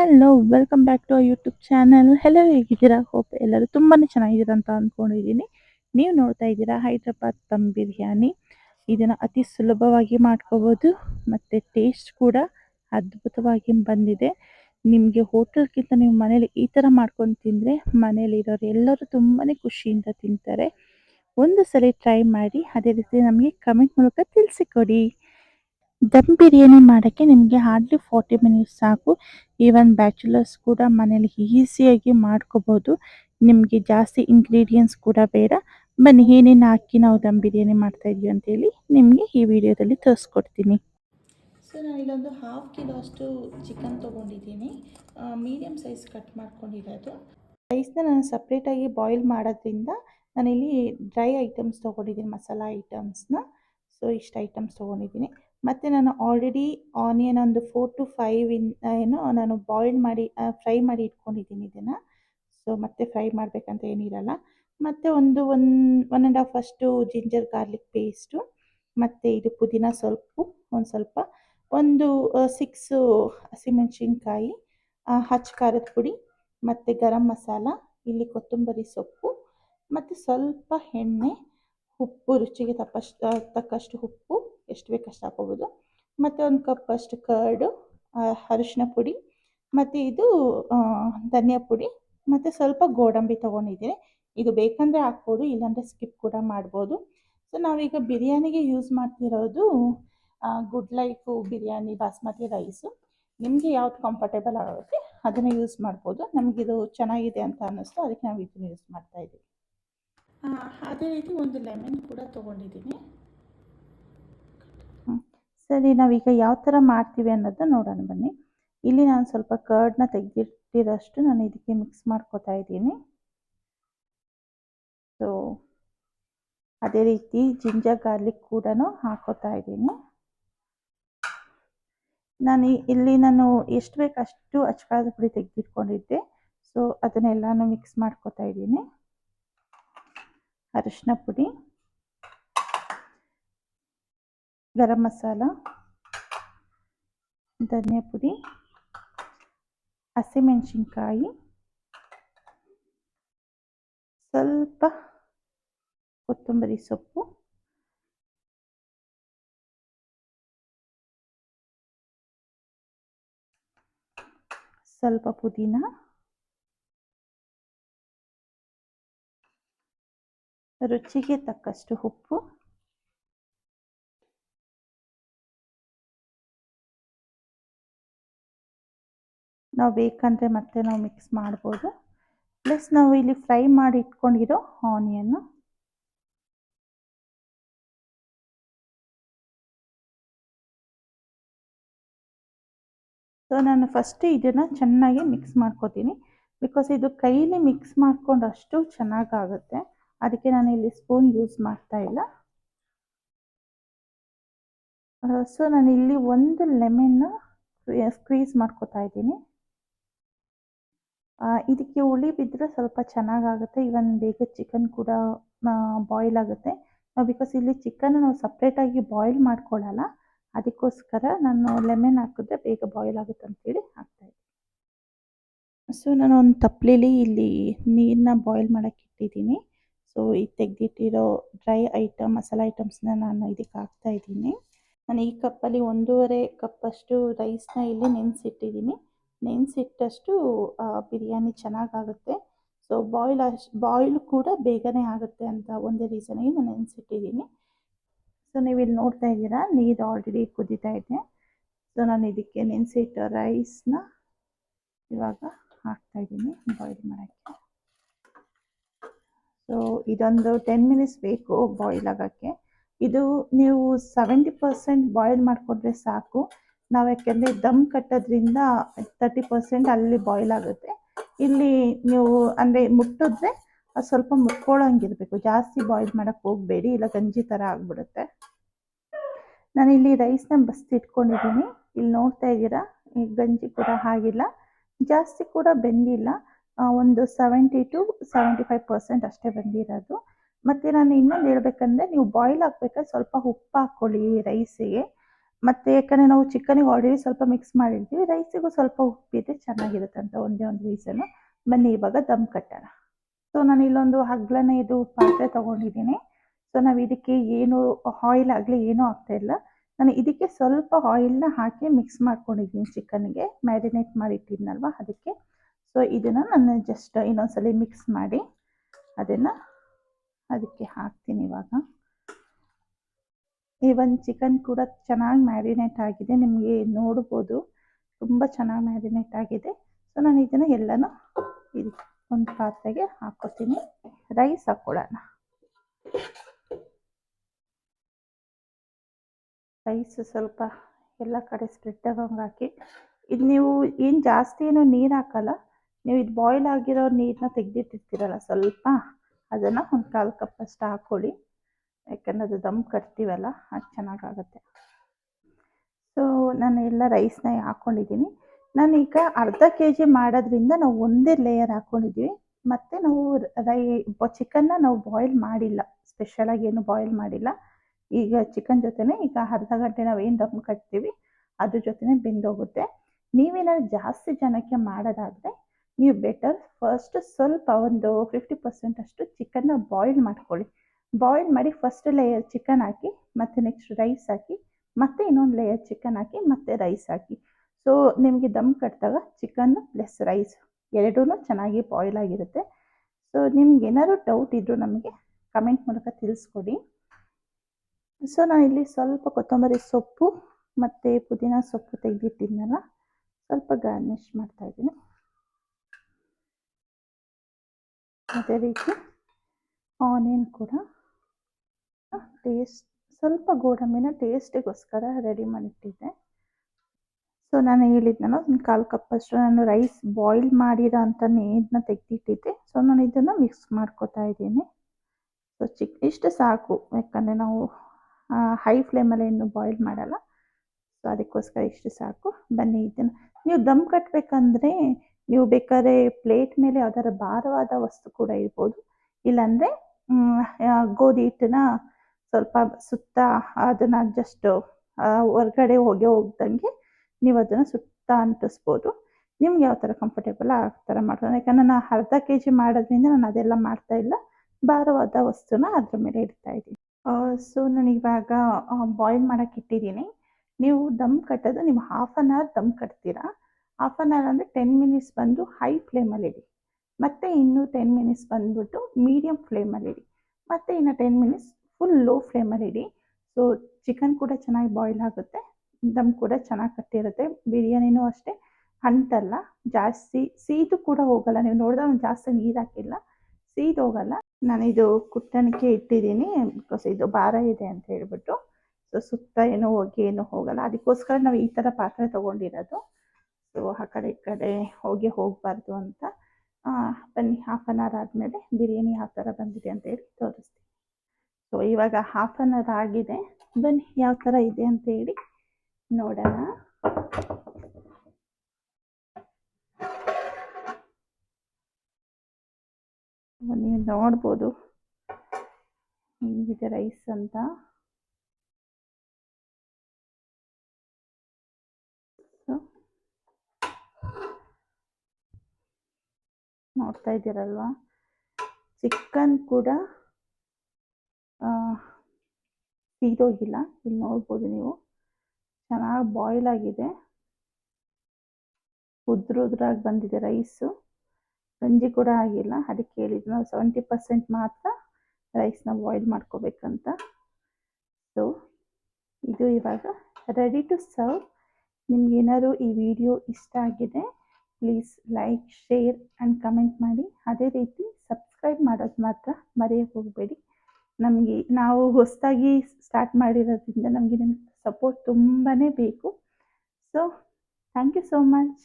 Hello welcome back to YouTube channel hello ಹೇಗಿದ್ದೀರಾ? Hope ಎಲ್ಲರೂ ತುಂಬಾ ಚೆನ್ನಾಗಿದ್ದೀರಾ ಅಂತ ಅಂದ್ಕೊಂಡಿದ್ದೀನಿ ನೀವು ನೋಡ್ತಾ ಇದ್ದೀರಾ ಹೈದ್ರಾಬಾದ್ ದಮ್ ಬಿರಿಯಾನಿ. ಇದನ್ನು ಅತಿ ಸುಲಭವಾಗಿ ಮಾಡ್ಕೋಬೋದು. ಮತ್ತು ಟೇಸ್ಟ್ ಕೂಡ ಅದ್ಭುತವಾಗಿ ಬಂದಿದೆ. ನಿಮಗೆ ಹೋಟೆಲ್ಗಿಂತ ನೀವು ಮನೇಲಿ ಈ ಥರ ಮಾಡ್ಕೊಂಡು ತಿಂದರೆ ಮನೇಲಿರೋರು ಎಲ್ಲರೂ ತುಂಬಾ ಖುಷಿಯಿಂದ ತಿಂತಾರೆ. ಒಂದು ಸಲ ಟ್ರೈ ಮಾಡಿ, ಅದೇ ರೀತಿ ನಮಗೆ ಕಮೆಂಟ್ ಮೂಲಕ ತಿಳಿಸಿಕೊಡಿ. ದಮ್ ಬಿರಿಯಾನಿ ಮಾಡೋಕ್ಕೆ ನಿಮಗೆ ಹಾರ್ಡ್ಲಿ ಫಾರ್ಟಿ ಮಿನಿಟ್ಸ್ ಸಾಕು. ಈವನ್ ಬ್ಯಾಚುಲರ್ಸ್ ಕೂಡ ಮನೇಲಿ ಈಸಿಯಾಗಿ ಮಾಡ್ಕೋಬೋದು. ನಿಮಗೆ ಜಾಸ್ತಿ ಇಂಗ್ರೀಡಿಯೆಂಟ್ಸ್ ಕೂಡ ಬೇಡ. ಬನ್ನಿ, ಏನೇನು ಹಾಕಿ ನಾವು ದಮ್ ಬಿರಿಯಾನಿ ಮಾಡ್ತಾ ಇದೀವಿ ಅಂತೇಳಿ ನಿಮಗೆ ಈ ವಿಡಿಯೋದಲ್ಲಿ ತೋರಿಸ್ಕೊಡ್ತೀನಿ. ಸೊ ನಾನು ಇಲ್ಲೊಂದು ಹಾಫ್ ಕಿಲೋ ಅಷ್ಟು ಚಿಕನ್ ತೊಗೊಂಡಿದ್ದೀನಿ ಮೀಡಿಯಮ್ ಸೈಜ್ ಕಟ್ ಮಾಡ್ಕೊಂಡಿರೋದು. ರೈಸ್ನ ನಾನು ಸಪ್ರೇಟಾಗಿ ಬಾಯ್ಲ್ ಮಾಡೋದ್ರಿಂದ ನಾನಿಲ್ಲಿ ಡ್ರೈ ಐಟಮ್ಸ್ ತೊಗೊಂಡಿದ್ದೀನಿ, ಮಸಾಲ ಐಟಮ್ಸ್ನ ಸೊ ಇಷ್ಟು ಐಟಮ್ಸ್ ತೊಗೊಂಡಿದ್ದೀನಿ. ಮತ್ತು ನಾನು ಆಲ್ರೆಡಿ ಆನಿಯನ್ ಒಂದು ಫೋರ್ ಟು ಫೈವ್ ಇನ್ ಏನು, ನಾನು ಬಾಯ್ಲ್ ಮಾಡಿ ಫ್ರೈ ಮಾಡಿ ಇಟ್ಕೊಂಡಿದ್ದೀನಿ ಇದನ್ನು. ಸೊ ಮತ್ತೆ ಫ್ರೈ ಮಾಡಬೇಕಂತ ಏನಿರಲ್ಲ. ಮತ್ತು ಒಂದು ಒನ್ ಒನ್ ಆ್ಯಂಡ್ ಹಾಫ್ ಅಷ್ಟು ಜಿಂಜರ್ ಗಾರ್ಲಿಕ್ ಪೇಸ್ಟು ಮತ್ತು ಇದು ಪುದೀನ ಸೊಪ್ಪು ಒಂದು ಸ್ವಲ್ಪ. ಒಂದು ಸಿಕ್ಸು ಹಸಿಮೆಣಸಿನ್ಕಾಯಿ ಹಚ್ಚ ಖಾರದ ಪುಡಿ, ಮತ್ತು ಗರಂ ಮಸಾಲ, ಇಲ್ಲಿ ಕೊತ್ತಂಬರಿ ಸೊಪ್ಪು, ಮತ್ತು ಸ್ವಲ್ಪ ಎಣ್ಣೆ ಉಪ್ಪು, ರುಚಿಗೆ ತಪ್ಪಷ್ಟು ತಕ್ಕಷ್ಟು ಉಪ್ಪು, ಎಷ್ಟು ಬೇಕಷ್ಟು ಹಾಕೋಬೋದು. ಮತ್ತು ಒಂದು ಕಪ್ಪಷ್ಟು ಕರ್ಡು ಅರಿಶಿನ ಪುಡಿ, ಮತ್ತು ಇದು ಧನಿಯಾ ಪುಡಿ, ಮತ್ತು ಸ್ವಲ್ಪ ಗೋಡಂಬಿ ತೊಗೊಂಡಿದ್ದೀನಿ. ಇದು ಬೇಕಂದರೆ ಹಾಕ್ಬೋದು, ಇಲ್ಲಾಂದರೆ ಸ್ಕಿಪ್ ಕೂಡ ಮಾಡ್ಬೋದು. ಸೊ ನಾವೀಗ ಬಿರಿಯಾನಿಗೆ ಯೂಸ್ ಮಾಡ್ತಿರೋದು Good Life biryani, basmati rice ನಿಮಗೆ ಯಾವ್ದು ಕಂಫರ್ಟೇಬಲ್ ಆಗುತ್ತೆ, ಅದನ್ನು ಯೂಸ್ ಮಾಡ್ಬೋದು. ನಮಗಿದು ಚೆನ್ನಾಗಿದೆ ಅಂತ ಅನ್ನಿಸ್ತು, ಅದಕ್ಕೆ ನಾವು ಇದನ್ನು ಯೂಸ್ ಮಾಡ್ತಾಯಿದ್ದೀವಿ ಅದೇ ರೀತಿ ಒಂದು ಲೆಮನ್ ಕೂಡ ತೊಗೊಂಡಿದ್ದೀನಿ. ಸರಿ, ನಾವೀಗ ಯಾವ ಥರ ಮಾಡ್ತೀವಿ ಅನ್ನೋದನ್ನ ನೋಡೋಣ ಬನ್ನಿ. ಇಲ್ಲಿ ನಾನು ಸ್ವಲ್ಪ ಕರ್ಡ್ನ ತೆಗೆದಿಟ್ಟಿರೋಷ್ಟು ನಾನು ಇದಕ್ಕೆ ಮಿಕ್ಸ್ ಮಾಡ್ಕೋತಾ ಇದ್ದೀನಿ. ಸೊ ಅದೇ ರೀತಿ ಜಿಂಜರ್ ಗಾರ್ಲಿಕ್ ಕೂಡ ಹಾಕೋತಾ ಇದ್ದೀನಿ. ನಾನು ಇಲ್ಲಿ ನಾನು ಎಷ್ಟು ಬೇಕಷ್ಟು ಅಷ್ಟು ಅಚ್ಕಾರದ ಪುಡಿ ತೆಗೆದಿಟ್ಕೊಂಡಿದ್ದೆ. ಸೊ ಅದನ್ನೆಲ್ಲನೂ ಮಿಕ್ಸ್ ಮಾಡ್ಕೋತಾ ಇದ್ದೀನಿ. ಅರಿಶಿನ ಪುಡಿ ಗರಂ ಮಸಾಲ ಧನಿಯಾ ಪುಡಿ ಹಸಿಮೆಣಸಿನ್ಕಾಯಿ ಸ್ವಲ್ಪ ಕೊತ್ತಂಬರಿ ಸೊಪ್ಪು ಸ್ವಲ್ಪ ಪುದೀನ. ರುಚಿಗೆ ತಕ್ಕಷ್ಟು ಉಪ್ಪು. ನಾವು ಬೇಕಂದರೆ ಮತ್ತೆ ನಾವು ಮಿಕ್ಸ್ ಮಾಡ್ಬೋದು. ಪ್ಲಸ್ ನಾವು ಇಲ್ಲಿ ಫ್ರೈ ಮಾಡಿ ಇಟ್ಕೊಂಡಿರೋ ಆನಿಯನ್ನು ಸೊ ನಾನು ಫಸ್ಟ್ ಇದನ್ನು ಚೆನ್ನಾಗಿ ಮಿಕ್ಸ್ ಮಾಡ್ಕೋತೀನಿ. ಬಿಕಾಸ್ ಇದು ಕೈಲಿ ಮಿಕ್ಸ್ ಮಾಡ್ಕೊಂಡು ಅಷ್ಟು ಚೆನ್ನಾಗಾಗುತ್ತೆ ಅದಕ್ಕೆ ನಾನು ಇಲ್ಲಿ ಸ್ಪೂನ್ ಯೂಸ್ ಮಾಡ್ತಾ ಇಲ್ಲ. ಸೊ ನಾನು ಇಲ್ಲಿ ಒಂದು ಲೆಮನ್ನ ಸ್ಕ್ವೀಸ್ ಮಾಡ್ಕೋತಾ ಇದ್ದೀನಿ. ಇದಕ್ಕೆ ಹುಳಿ ಬಿದ್ದರೆ ಸ್ವಲ್ಪ ಚೆನ್ನಾಗಾಗುತ್ತೆ. ಇವನ್ ಬೇಗ ಚಿಕನ್ ಕೂಡ ಬಾಯ್ಲ್ ಆಗುತ್ತೆ. ಬಿಕಾಸ್ ಇಲ್ಲಿ ಚಿಕನ್ ನಾವು ಸಪ್ರೇಟಾಗಿ ಬಾಯ್ಲ್ ಮಾಡ್ಕೊಳ್ಳಲ್ಲ. ಅದಕ್ಕೋಸ್ಕರ ನಾನು ಲೆಮನ್ ಹಾಕಿದ್ರೆ ಬೇಗ ಬಾಯ್ಲ್ ಆಗುತ್ತೆ ಅಂತೇಳಿ ಹಾಕ್ತಾಯಿದ್ದೀನಿ ಸೊ ನಾನು ಒಂದು ತಪ್ಪಲೆಲಿ ಇಲ್ಲಿ ನೀರನ್ನ ಬಾಯ್ಲ್ ಮಾಡೋಕ್ಕೆ ಇಟ್ಟಿದ್ದೀನಿ. ಸೊ ಈ ತೆಗೆದಿಟ್ಟಿರೋ ಡ್ರೈ ಐಟಮ್ ಮಸಾಲೆ ಐಟಮ್ಸ್ನ ನಾನು ಇದಕ್ಕೆ ಹಾಕ್ತಾ ಇದ್ದೀನಿ. ನಾನು ಈ ಕಪ್ಪಲ್ಲಿ ಒಂದೂವರೆ ಕಪ್ಪಷ್ಟು ರೈಸ್ನ ಇಲ್ಲಿ ನೆನೆಸಿಟ್ಟಿದ್ದೀನಿ. ನೆನೆಸಿಟ್ಟಷ್ಟು ಬಿರಿಯಾನಿ ಚೆನ್ನಾಗಾಗುತ್ತೆ. ಸೊ ಬಾಯ್ಲ್ ಅಷ್ಟು ಬಾಯ್ಲ್ ಕೂಡ ಬೇಗನೆ ಆಗುತ್ತೆ ಅಂತ ಒಂದೇ ರೀಸನಿಗೆ ನಾನು ನೆನೆಸಿಟ್ಟಿದ್ದೀನಿ. ಸೊ ನೀವು ಇಲ್ಲಿ ನೋಡ್ತಾ ಇದ್ದೀರಾ, ನೀರು ಆಲ್ರೆಡಿ ಕುದೀತಾ ಇದೆ. ಸೊ ನಾನು ಇದಕ್ಕೆ ನೆನೆಸಿಟ್ಟ ರೈಸ್ನ ಇವಾಗ ಹಾಕ್ತಾ ಇದ್ದೀನಿ ಬಾಯ್ಲ್ ಮಾಡೋಕ್ಕೆ. ಸೊ ಇದೊಂದು ಟೆನ್ ಮಿನಿಟ್ಸ್ ಬೇಕು ಬಾಯ್ಲ್ ಆಗೋಕ್ಕೆ. ಇದು ನೀವು ಸೆವೆಂಟಿ ಪರ್ಸೆಂಟ್ ಬಾಯ್ಲ್ ಮಾಡಿಕೊಂಡ್ರೆ ಸಾಕು. ನಾವು ಯಾಕೆಂದರೆ ದಮ್ ಕಟ್ಟೋದ್ರಿಂದ ತರ್ಟಿ ಪರ್ಸೆಂಟ್ ಅಲ್ಲಿ ಬಾಯ್ಲ್ ಆಗುತ್ತೆ. ಇಲ್ಲಿ ನೀವು ಅಂದರೆ ಮುಟ್ಟಿದ್ರೆ ಅದು ಸ್ವಲ್ಪ ಮುಟ್ಕೊಳ್ಳೋಂಗಿರಬೇಕು. ಜಾಸ್ತಿ ಬಾಯ್ಲ್ ಮಾಡೋಕ್ಕೆ ಹೋಗಬೇಡಿ. ಇಲ್ಲ ಗಂಜಿ ಥರ ಆಗಿಬಿಡುತ್ತೆ. ಇಲ್ಲಿ ರೈಸ್ನ ಬಸ್ತಿ ಇಟ್ಕೊಂಡಿದ್ದೀನಿ. ಇಲ್ಲಿ ನೋಡ್ತಾ ಇದ್ದೀರಾ? ಈ ಗಂಜಿ ಕೂಡ ಆಗಿಲ್ಲ ಜಾಸ್ತಿ ಕೂಡ ಬೆಂದಿಲ್ಲ. ಒಂದು seventy to seventy five percent ಅಷ್ಟೇ ಬಂದಿರೋದು. ಮತ್ತು ನಾನು ಇನ್ನೊಂದು ಹೇಳ್ಬೇಕಂದ್ರೆ ನೀವು ಬಾಯ್ಲ್ ಹಾಕ್ಬೇಕಾದ್ರೆ ಸ್ವಲ್ಪ ಉಪ್ಪು ಹಾಕ್ಕೊಳ್ಳಿ ರೈಸಿಗೆ ಮತ್ತು ಯಾಕಂದರೆ ನಾವು ಚಿಕನಿಗೆ ಆಲ್ರೆಡಿ ಸ್ವಲ್ಪ ಮಿಕ್ಸ್ ಮಾಡಿರ್ತೀವಿ ರೈಸಿಗೂ ಸ್ವಲ್ಪ ಉಪ್ಪಿದ್ರೆ ಚೆನ್ನಾಗಿರುತ್ತೆ ಅಂತ ಒಂದೇ ಒಂದು ರೀಸನ್ನು ಬನ್ನಿ ಇವಾಗ ದಮ್ ಕಟ್ಟೋಣ. ಸೊ ನಾನು ಇಲ್ಲೊಂದು ಹಗ್ಲನೇ ಇದು ಪಾತ್ರೆ ತೊಗೊಂಡಿದ್ದೀನಿ. ಸೊ ನಾವು ಇದಕ್ಕೆ ಏನು ಆಯಿಲ್ ಆಗಲಿ ಏನೂ ಇಲ್ಲ. ನಾನು ಇದಕ್ಕೆ ಸ್ವಲ್ಪ ಆಯಿಲ್ನ ಹಾಕಿ ಮಿಕ್ಸ್ ಮಾಡ್ಕೊಂಡಿದ್ದೀನಿ ಚಿಕನ್ಗೆ ಮ್ಯಾರಿನೇಟ್ ಮಾಡಿಟ್ಟಿದ್ನಲ್ವ ಅದಕ್ಕೆ. ಸೊ ಇದನ್ನು ನಾನು ಜಸ್ಟ್ ಇನ್ನೊಂದ್ಸಲ ಮಿಕ್ಸ್ ಮಾಡಿ ಅದನ್ನು ಅದಕ್ಕೆ ಹಾಕ್ತೀನಿ ಇವಾಗ. ಈವನ್ ಚಿಕನ್ ಕೂಡ ಚೆನ್ನಾಗಿ ಮ್ಯಾರಿನೇಟ್ ಆಗಿದೆ. ನಿಮಗೆ ನೋಡ್ಬೋದು. ತುಂಬ ಚೆನ್ನಾಗಿ ಮ್ಯಾರಿನೇಟ್ ಆಗಿದೆ. ಸೊ ನಾನು ಇದನ್ನು ಎಲ್ಲನೂ ಇದು ಒಂದು ಪಾತ್ರೆಗೆ ಹಾಕೋತೀನಿ ರೈಸ್ ಹಾಕ್ಕೊಳ್ಳೋಣ ರೈಸ್ ಸ್ವಲ್ಪ ಎಲ್ಲ ಕಡೆ ಸ್ಪ್ರೆಡ್ ಆಗೋಂಗೆ ಹಾಕಿ. ಇದು ನೀವು ಏನು ಜಾಸ್ತಿ ಏನು ನೀರು ಹಾಕಲ್ಲ. ನೀವು ಇದು ಬಾಯ್ಲ್ ಆಗಿರೋ ನೀರನ್ನ ತೆಗೆದಿಟ್ಟಿರ್ತೀರಲ್ಲ ಸ್ವಲ್ಪ ಅದನ್ನು ಒಂದು ಕಾಲು ಕಪ್ಪಷ್ಟು ಹಾಕ್ಕೊಳ್ಳಿ. ಯಾಕಂದರೆ ಅದು ದಮ್ ಕಟ್ತೀವಲ್ಲ, ಅದು ಚೆನ್ನಾಗಾಗುತ್ತೆ. ಸೊ ನಾನು ಎಲ್ಲ ರೈಸ್ನ ಹಾಕ್ಕೊಂಡಿದ್ದೀನಿ ಈಗ ಅರ್ಧ ಕೆ ಜಿ ಮಾಡೋದ್ರಿಂದ ನಾವು ಒಂದೇ ಲೇಯರ್ ಹಾಕ್ಕೊಂಡಿದ್ದೀವಿ ಮತ್ತು ನಾವು ರೈ ಚಿಕನ್ನ ನಾವು ಬಾಯ್ಲ್ ಮಾಡಿಲ್ಲ. ಸ್ಪೆಷಲಾಗಿ ಏನು ಬಾಯ್ಲ್ ಮಾಡಿಲ್ಲ. ಈಗ ಚಿಕನ್ ಜೊತೆನೇ ಈಗ ಅರ್ಧ ಗಂಟೆ ನಾವು ಏನು ದಮ್ ಕಟ್ತೀವಿ, ಅದ್ರ ಜೊತೆನೇ ಬೆಂದೋಗುತ್ತೆ. ನೀವೇನಾದ್ರು ಜಾಸ್ತಿ ಜನಕ್ಕೆ ಮಾಡೋದಾದರೆ ನೀವು ಬೆಟರ್ ಫಸ್ಟ್ ಸ್ವಲ್ಪ ಒಂದು ಫಿಫ್ಟಿ ಪರ್ಸೆಂಟ್ ಅಷ್ಟು ಚಿಕನ್ನ ಬಾಯ್ಲ್ ಮಾಡ್ಕೊಳ್ಳಿ. ಬಾಯ್ಲ್ ಮಾಡಿ ಫಸ್ಟ್ ಲೇಯರ್ ಚಿಕನ್ ಹಾಕಿ, ಮತ್ತು ನೆಕ್ಸ್ಟ್ ರೈಸ್ ಹಾಕಿ, ಮತ್ತೆ ಇನ್ನೊಂದು ಲೇಯರ್ ಚಿಕನ್ ಹಾಕಿ, ಮತ್ತೆ ರೈಸ್ ಹಾಕಿ. ಸೊ ನಿಮಗೆ ದಮ್ ಕಟ್ಟಿದಾಗ ಚಿಕನ್ನು ಪ್ಲಸ್ ರೈಸ್ ಎರಡೂ ಚೆನ್ನಾಗಿ ಬಾಯ್ಲ್ ಆಗಿರುತ್ತೆ. ಸೊ ನಿಮ್ಗೆ ಏನಾದ್ರು ಡೌಟ್ ಇದ್ದರೂ ನಮಗೆ ಕಮೆಂಟ್ ಮೂಲಕ ತಿಳಿಸ್ಕೊಡಿ. ಸೊ ಇಲ್ಲಿ ಸ್ವಲ್ಪ ಕೊತ್ತಂಬರಿ ಸೊಪ್ಪು ಮತ್ತು ಪುದೀನ ಸೊಪ್ಪು ತೆಗೆದಿಟ್ಟಿದ್ದೆನಲ್ಲ ಸ್ವಲ್ಪ ಗಾರ್ನಿಷ್ ಮಾಡ್ತಾಯಿದ್ದೀನಿ ಅದೇ ರೀತಿ ಆನಿಯನ್ ಕೂಡ ಟೇಸ್ಟ್ ಸ್ವಲ್ಪ ಗೋಡಂಬಿನ ಟೇಸ್ಟಿಗೋಸ್ಕರ ರೆಡಿ ಮಾಡಿಟ್ಟಿದ್ದೆ. ಸೊ ನಾನು ಹೇಳಿದ್ನಲ್ಲ ಒಂದು ಕಾಲು ಕಪ್ಪಷ್ಟು ನಾನು ರೈಸ್ ಬಾಯ್ಲ್ ಮಾಡಿರೋ ಅಂತ ನೀರನ್ನ ತೆಗೆದಿಟ್ಟಿದ್ದೆ. ಸೊ ನಾನು ಇದನ್ನು ಮಿಕ್ಸ್ ಮಾಡ್ಕೊತಾ ಇದ್ದೀನಿ. ಸೊ ಚಿಕ್ಕ ಇಷ್ಟು ಸಾಕು. ಯಾಕಂದರೆ ನಾವು ಹೈ ಫ್ಲೇಮಲ್ಲಿ ಏನು ಬಾಯ್ಲ್ ಮಾಡಲ್ಲ. ಸೊ ಅದಕ್ಕೋಸ್ಕರ ಇಷ್ಟು ಸಾಕು. ಬನ್ನಿ, ಇದನ್ನು, ನೀವು ದಮ್ ಕಟ್ಟಬೇಕಂದ್ರೆ ನೀವು ಬೇಕಾದ್ರೆ ಪ್ಲೇಟ್ ಮೇಲೆ ಯಾವ್ದಾರ ಭಾರವಾದ ವಸ್ತು ಕೂಡ ಇರ್ಬೋದು. ಇಲ್ಲಾಂದರೆ ಗೋಧಿ ಹಿಟ್ಟನ್ನ ಸ್ವಲ್ಪ ಸುತ್ತ ಅದನ್ನ ಜಸ್ಟ್ ಹೊರ್ಗಡೆ ಹೋಗಿ ಹೋಗ್ದಂಗೆ ನೀವು ಅದನ್ನ ಸುತ್ತ ಅಂಟಿಸ್ಬೋದು. ನಿಮ್ಗೆ ಯಾವ ಥರ ಕಂಫರ್ಟೇಬಲ್ ಆ ಥರ ಮಾಡ್ತಾರೆ ಯಾಕಂದ್ರೆ ನಾನು ಅರ್ಧ ಕೆ ಜಿ ಮಾಡೋದ್ರಿಂದ ನಾನು ಅದೆಲ್ಲ ಮಾಡ್ತಾ ಇಲ್ಲ. ಭಾರವಾದ ವಸ್ತುನ ಅದ್ರ ಮೇಲೆ ಇಡ್ತಾ ಇದ್ದೀನಿ. ಸೊ ನಾನು ಇವಾಗ ಬಾಯ್ಲ್ ಮಾಡೋಕ್ಕೆ ಇಟ್ಟಿದ್ದೀನಿ. ನೀವು ದಮ್ ಕಟ್ಟೋದು, ನೀವು ಹಾಫ್ ಆನ್ ಅವರ್ ದಮ್ ಕಟ್ತೀರಾ? ಹಾಫ್ ಆನ್ ಅವರ್ ಅಂದರೆ ಟೆನ್ ಮಿನಿಟ್ಸ್ ಬಂದು ಹೈ ಫ್ಲೇಮಲ್ಲಿ ಇಡಿ. ಮತ್ತು ಇನ್ನೂ ಟೆನ್ ಮಿನಿಟ್ಸ್ ಬಂದುಬಿಟ್ಟು ಮೀಡಿಯಮ್ ಫ್ಲೇಮಲ್ಲಿ ಇಡಿ. ಮತ್ತು ಇನ್ನು ಟೆನ್ ಮಿನಿಟ್ಸ್ ಫುಲ್ ಲೋ ಫ್ಲೇಮಲ್ಲಿ ಇಡಿ. ಸೊ ಚಿಕನ್ ಕೂಡ ಚೆನ್ನಾಗಿ ಬಾಯ್ಲ್ ಆಗುತ್ತೆ. ದಮ್ ಕೂಡ ಚೆನ್ನಾಗಿ ಕಟ್ಟಿರುತ್ತೆ. ಬಿರಿಯಾನಿನೂ ಅಷ್ಟೇ. ಅಂಟಲ್ಲ ಜಾಸ್ತಿ ಸೀದು ಕೂಡ ಹೋಗಲ್ಲ. ನೀವು ನೋಡಿದಾಗ ಜಾಸ್ತಿ ನೀರು ಹಾಕಿಲ್ಲ. ಸೀದು ಹೋಗಲ್ಲ. ನಾನಿದು ಕುಟ್ಟಣಿಕೆ ಇಟ್ಟಿದ್ದೀನಿ ಬಿಕಾಸ್ ಇದು ಭಾರ ಇದೆ ಅಂತ ಹೇಳ್ಬಿಟ್ಟು. ಸೊ ಸುತ್ತ ಏನೋ ಹೋಗಿ ಏನೂ ಹೋಗಲ್ಲ. ಅದಕ್ಕೋಸ್ಕರ ನಾವು ಈ ಥರ ಪಾತ್ರೆ ತೊಗೊಂಡಿರೋದು. ಸೊ ಆ ಕಡೆ ಈ ಕಡೆ ಹೋಗಿ ಹೋಗಬಾರ್ದು ಅಂತ ಬನ್ನಿ ಹಾಫ್ ಆನ್ ಅವರ್ ಆದಮೇಲೆ ಬಿರಿಯಾನಿ ಯಾವ ಥರ ಬಂದಿದೆ ಅಂತ ಹೇಳಿ ತೋರಿಸ್ತೀನಿ. ಸೊ ಇವಾಗ ಹಾಫ್ ಆನ್ ಅವರ್ ಆಗಿದೆ. ಬನ್ನಿ, ಯಾವ ಥರ ಇದೆ ಅಂತ ಹೇಳಿ ನೋಡೋಣ. ನೀವು ನೋಡ್ಬೋದು. ಹಿಂಗಿದೆ ರೈಸ್ ಅಂತ. ನೋಡ್ತಾ ಇದ್ದೀರಲ್ವಾ? ಚಿಕನ್ ಕೂಡ ಸೀದೋಗಿಲ್ಲ ಇಲ್ಲಿ. ನೋಡ್ಬೋದು ನೀವು. ಚೆನ್ನಾಗಿ ಬಾಯ್ಲ್ ಆಗಿದೆ. ಉದ್ರುದ್ರಾಗಿ ಬಂದಿದೆ ರೈಸು ಗಂಜಿ ಕೂಡ ಆಗಿಲ್ಲ. ಅದಕ್ಕೆ ಹೇಳಿದ್ದು ನಾವು ಸೆವೆಂಟಿ ಪರ್ಸೆಂಟ್ ಮಾತ್ರ ರೈಸ್ನ ಬಾಯ್ಲ್ ಮಾಡ್ಕೋಬೇಕಂತ. ಸೊ ಇದು ಇವಾಗ ರೆಡಿ ಟು ಸರ್ವ್ ನಿಮ್ಗೇನಾದ್ರು ಈ ವಿಡಿಯೋ ಇಷ್ಟ ಆಗಿದೆ please like share and comment ಮಾಡಿ. ಅದೇ ರೀತಿ ಸಬ್ಸ್ಕ್ರೈಬ್ ಮಾಡೋದು ಮಾತ್ರ ಮರೆಯೋಕ್ಕೆ ಹೋಗಬೇಡಿ. ನಮಗೆ ನಾವು ಹೊಸದಾಗಿ ಸ್ಟಾರ್ಟ್ ಮಾಡಿರೋದ್ರಿಂದ ನಮಗೆ ನಿಮ್ಮ ಸಪೋರ್ಟ್ ತುಂಬಾ ಬೇಕು. So thank you so much